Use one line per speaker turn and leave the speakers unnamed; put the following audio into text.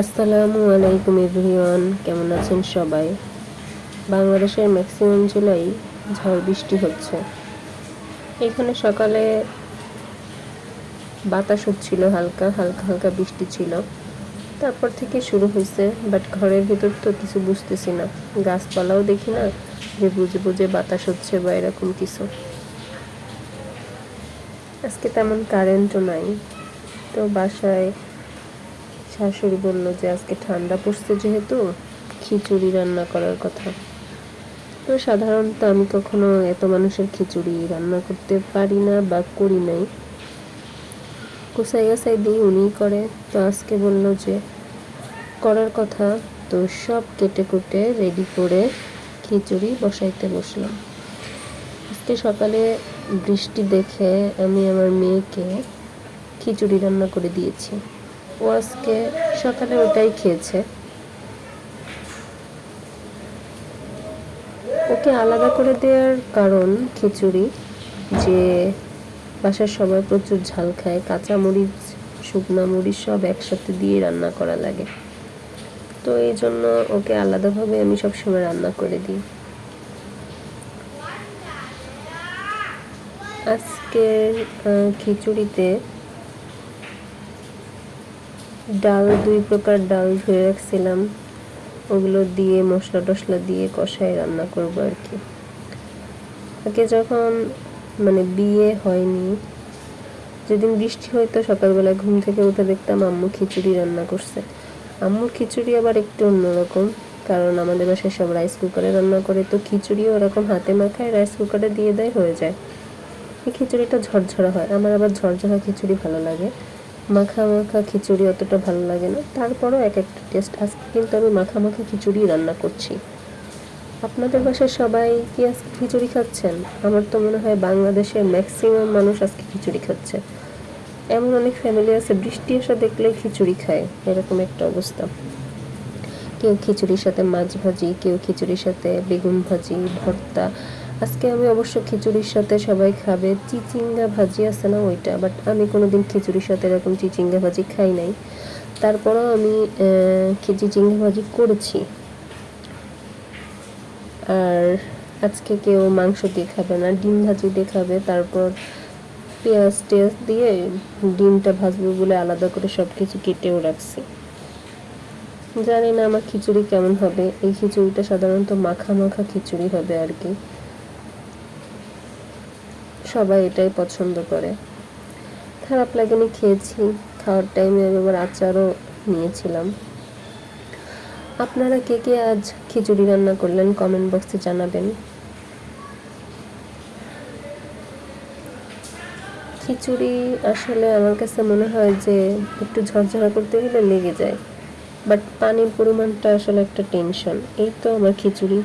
আসসালামু আলাইকুম এভরিওয়ান, কেমন আছেন সবাই? বাংলাদেশের ম্যাক্সিমাম জেলায় ঝড় বৃষ্টি হচ্ছে। এখানে সকালে বাতাস হচ্ছিল হালকা হালকা হালকা বৃষ্টি ছিল। তারপর থেকে শুরু হয়েছে, বাট ঘরের ভিতর তো কিছু বুঝতেছি না। গাছপালাও দেখি না, যে বুঝে বুঝে বাতাস হচ্ছে বা এরকম কিছু। আজকে তেমন কারেন্টও নাই। তো বাসায় শাশুড়ি বলল যে, আজকে ঠান্ডা পড়ছে যেহেতু, খিচুড়ি রান্না করার কথা। তো সাধারণত আমি কখনো এত মানুষের খিচুড়ি রান্না করতে পারি না বা করি নাই। কুসাই গাছাই দিই উনিই করে। তো আজকে বলল যে, করার কথা। তো সব কেটে কুটে রেডি করে খিচুড়ি বসাইতে বসলাম। আজকে সকালে বৃষ্টি দেখে আমি আমার মেয়েকে খিচুড়ি রান্না করে দিয়েছি। ও আজকে সকালে ওটাই খেয়েছে। ওকে আলাদা করে দেওয়ার কারণ খিচুড়ি, যে বাসার সবাই প্রচুর ঝাল খায় কাঁচা মরিচ শুকনা মরিচ সব একসাথে দিয়ে রান্না করা লাগে। তো এই জন্য ওকে আলাদাভাবে আমি সবসময় রান্না করে দিই। আজকের খিচুড়িতে ডাল, দুই প্রকার ডাল ধুয়ে রাখছিলাম। ওগুলো দিয়ে মশলা টশলা দিয়ে কষাই রান্না করব আর কি। আগে যখন মানে বিয়ে হয়নি, যেদিন বৃষ্টি হয়তো সকালবেলা ঘুম থেকে উঠে দেখতাম আম্মু খিচুড়ি রান্না করছে। আম্মুর খিচুড়ি আবার একটু অন্যরকম, কারণ আমাদের বাসায় সব রাইস কুকারে রান্না করে, তো খিচুড়িও ওরকম হাতে মাখায় রাইস কুকারে দিয়ে দেয়, হয়ে যায়। এই খিচুড়িটা ঝরঝরা হয়, আমার আবার ঝরঝরা খিচুড়ি ভালো লাগে। মাখা মাখা খিচুড়ি অতটা ভালো লাগে না। তারপরও এক একটা টেস্ট আজকে কিন্তু আমি মাখা মাখা খিচুড়ি রান্না করছি। আপনাদের বাসায় সবাই কি আজকে খিচুড়ি খাচ্ছেন? আমার তো মনে হয় বাংলাদেশের ম্যাক্সিমাম মানুষ আজকে খিচুড়ি খাচ্ছে। এমন অনেক ফ্যামিলি আছে, বৃষ্টি আসা দেখলে খিচুড়ি খায়। এরকম একটা অবস্থা। কেউ খিচুড়ির সাথে মাছ ভাজি, কেউ খিচুড়ির সাথে বেগুন ভাজি, ভর্তা। আজকে আমি অবশ্য খিচুড়ির সাথে সবাই খাবে। চিচিঙ্গা ভাজি আছে না ওইটা? বাট আমি কোনোদিন খিচুড়ির সাথে এরকম চিচিঙ্গা ভাজি খাই নাই। তারপরেও আমি চিচিঙ্গা ভাজি করেছি। আর আজকে কেউ মাংস দিয়ে খাবে না। ডিম ভাজি দিয়ে খাবে। তারপর পেঁয়াজ টেয়াজ দিয়ে ডিমটা ভাজবে বলে আলাদা করে সব কিছু কেটেও রাখছি। জানি না আমার খিচুড়ি কেমন হবে। এই খিচুড়িটা সাধারণত মাখা মাখা খিচুড়ি হবে আর কি। সবাই এটাই পছন্দ করে। খারাপ লাগেনি খেয়েছি। খাওয়ার টাইমে এবার আচারও নিয়েছিলাম। আপনারা কে কে আজ খিচুড়ি রান্না করলেন কমেন্ট বক্সে জানাবেন। খিচুড়ি আসলে আমার কাছে মনে হয় যে একটু ঝরঝরা করতে গেলে লেগে যায়। বাট পানির পরিমাণটা আসলে একটা টেনশন এই তো আমার খিচুড়ি।